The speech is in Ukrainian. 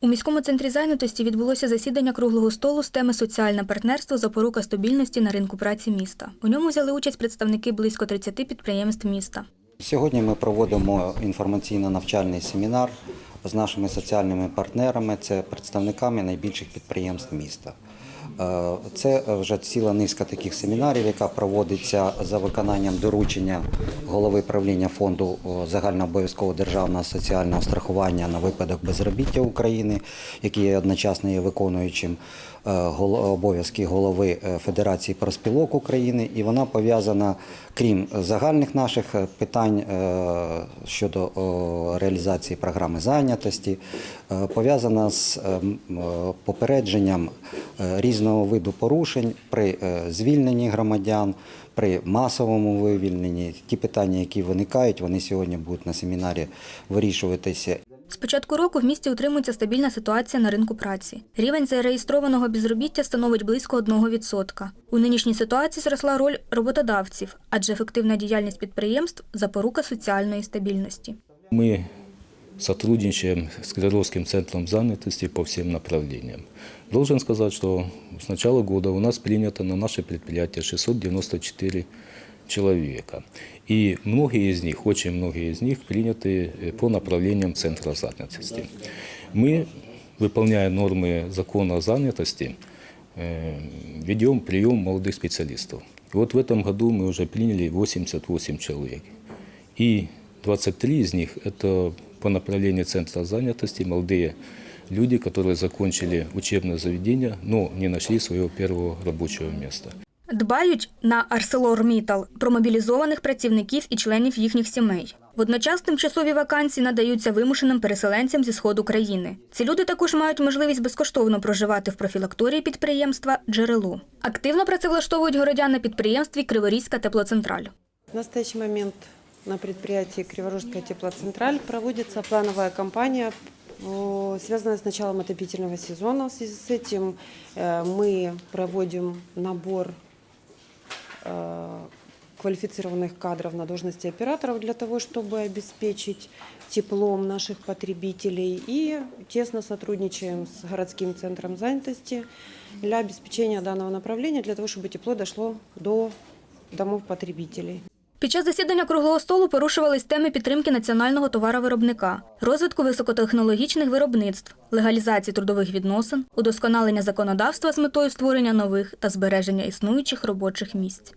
У міському центрі зайнятості відбулося засідання круглого столу з теми соціальне партнерство запорука стабільності на ринку праці міста. У ньому взяли участь представники близько 30 підприємств міста. Сьогодні ми проводимо інформаційно-навчальний семінар з нашими соціальними партнерами, це представниками найбільших підприємств міста. Е, Це вже ціла низка таких семінарів, яка проводиться за виконанням доручення голови правління фонду загальнообов'язкового державного соціального страхування на випадок безробіття України, який одночасно є виконуючим е, обов'язки голови е, Федерації профспілок України, і вона пов'язана, крім загальних наших питань щодо реалізації програми зайнятості, пов'язана з е, м, е, попередженням е, різного виду порушень при е, звільненні громадян, при масовому вивільненні. Ті питання, які виникають, вони сьогодні будуть на семінарі вирішуватися З початку року в місті утримується стабільна ситуація на ринку праці. Рівень зареєстрованого безробіття становить близько 1%. У нинішній ситуації зросла роль роботодавців, адже ефективна діяльність підприємств запорука соціальної стабільності. Мы сотрудничаем с Кировским центром занятости по всем направлениям. Должен сказать, что с начала года у нас принято на наше предприятие 694 человека. И многие из них, очень многие из них приняты э, по направлениям центра занятости. Мы, выполняя нормы закона о занятости, э, ведем прием молодых специалистов. И вот в этом году мы уже приняли 88 человек. И 23 из них – это по направлению Центра занятости молодые люди, которые закончили учебное заведение, но не нашли своего первого рабочего места. Дбають на ArcelorMittal про мобілізованих працівників і членів їхніх сімей. Водночас тимчасові вакансії надаються вимушеним переселенцям зі сходу країни. Ці люди також мають можливість безкоштовно проживати в профілакторії підприємства Джерело. Активно працевлаштовують городян на підприємстві Криворізька теплоцентраль. В настоящий момент на предприятии Криворожская теплоцентраль проводится плановая кампания, о, связанная с началом отопительного сезона. В связи с этим э, мы проводим набор э, квалифицированных кадров на должности операторов для того, чтобы обеспечить теплом наших потребителей и тесно сотрудничаем с городским центром занятости для обеспечения данного направления, для того, чтобы тепло дошло до домов потребителей. Під час засідання круглого столу порушувались теми підтримки національного товаровиробника, розвитку високотехнологічних виробництв, легалізації трудових відносин, удосконалення законодавства з метою створення нових та збереження існуючих робочих місць.